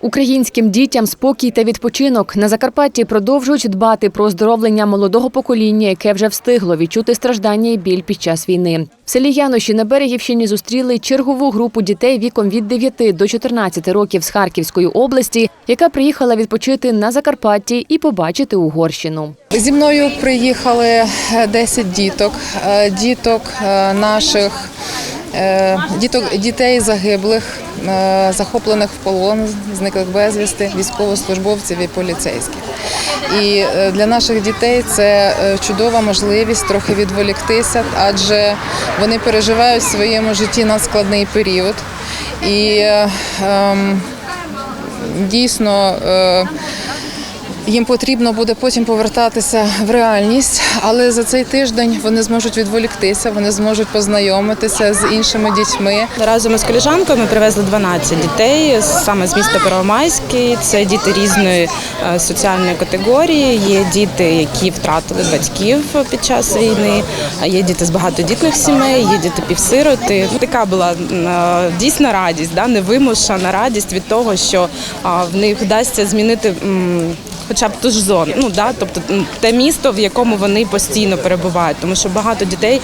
Українським дітям спокій та відпочинок на Закарпатті продовжують дбати про оздоровлення молодого покоління, яке вже встигло відчути страждання і біль під час війни. В селі Яноші на Берегівщині зустріли чергову групу дітей віком від 9 до 14 років з Харківської області, яка приїхала відпочити на Закарпатті і побачити Угорщину. Зі мною приїхали е, 10 діток, е, діток е, наших, е, діток, дітей загиблих, е, захоплених в полон, зниклих безвісти, військовослужбовців і поліцейських. І е, для наших дітей це е, чудова можливість трохи відволіктися, адже вони переживають в своєму житті надскладний період. І е, ем, дійсно. Їм потрібно буде потім повертатися в реальність, але за цей тиждень вони зможуть відволіктися, вони зможуть познайомитися з іншими дітьми. Разом із коліжанкою ми привезли 12 дітей саме з міста Первомайський. Це діти різної е, соціальної категорії. Є діти, які втратили батьків під час війни. Є діти з багатодітних сімей, є діти півсироти. Така була е, дійсна радість, невимушена радість від того, що в них вдасться змінити. Хоча б ту ж зону, ну да, тобто те місто, в якому вони постійно перебувають, тому що багато дітей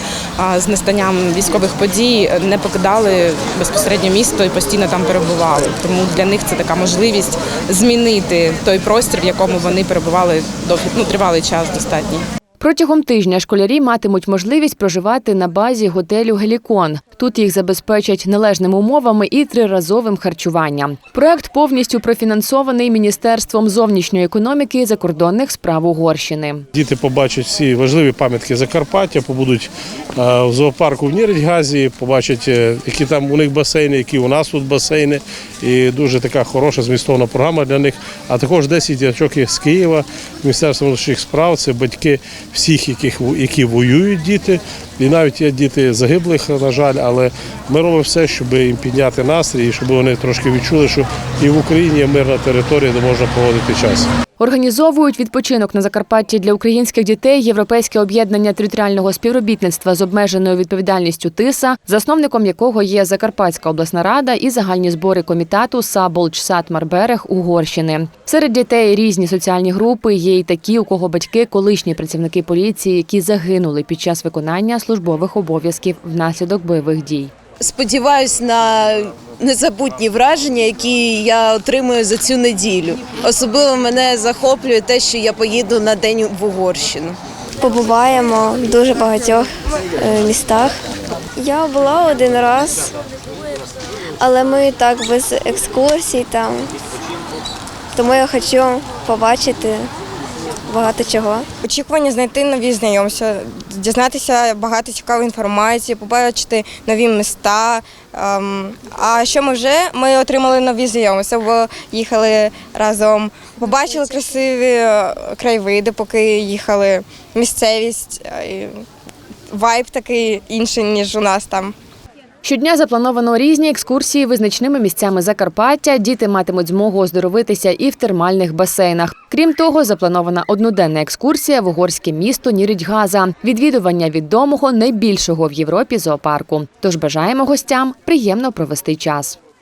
з настанням військових подій не покидали безпосередньо місто і постійно там перебували. Тому для них це така можливість змінити той простір, в якому вони перебували довгі ну, тривалий час достатній. Протягом тижня школярі матимуть можливість проживати на базі готелю Гелікон. Тут їх забезпечать належними умовами і триразовим харчуванням. Проект повністю профінансований Міністерством зовнішньої економіки і закордонних справ Угорщини. Діти побачать всі важливі пам'ятки Закарпаття, побудуть е, в зоопарку в Нірідгазі, побачать, е, які там у них басейни, які у нас тут басейни. І дуже така хороша змістовна програма для них. А також 10 діточок з Києва, Міністерство внутрішніх справ. Це батьки всіх, яких які воюють діти. І навіть є діти загиблих, на жаль, але ми робимо все, щоб їм підняти настрій, щоб вони трошки відчули, що і в Україні є мирна територія, де можна проводити час. Організовують відпочинок на Закарпатті для українських дітей Європейське об'єднання територіального співробітництва з обмеженою відповідальністю ТИСА, засновником якого є Закарпатська обласна рада і загальні збори комітету Саболч Сатмар-Берег Угорщини. Серед дітей різні соціальні групи. Є й такі, у кого батьки колишні працівники поліції, які загинули під час виконання службових обов'язків внаслідок бойових дій. Сподіваюсь на незабутні враження, які я отримую за цю неділю. Особливо мене захоплює те, що я поїду на день в Угорщину. побуваємо в дуже багатьох е, містах. Я була один раз, але ми так без екскурсій там. Тому я хочу побачити багато чого. Очікування знайти нові знайомства, дізнатися багато цікавої інформації, побачити нові міста. Ем, А що ми вже? Ми отримали нові знайомства, бо їхали разом, побачили красиві е, краєвиди, поки їхали. Місцевість, е, вайб такий інший, ніж у нас там. Щодня заплановано різні екскурсії визначними місцями Закарпаття. Діти матимуть змогу оздоровитися і в термальних басейнах. Крім того, запланована одноденна екскурсія в угорське місто Нірідьгаза, відвідування відомого найбільшого в Європі зоопарку. Тож бажаємо гостям приємно провести час.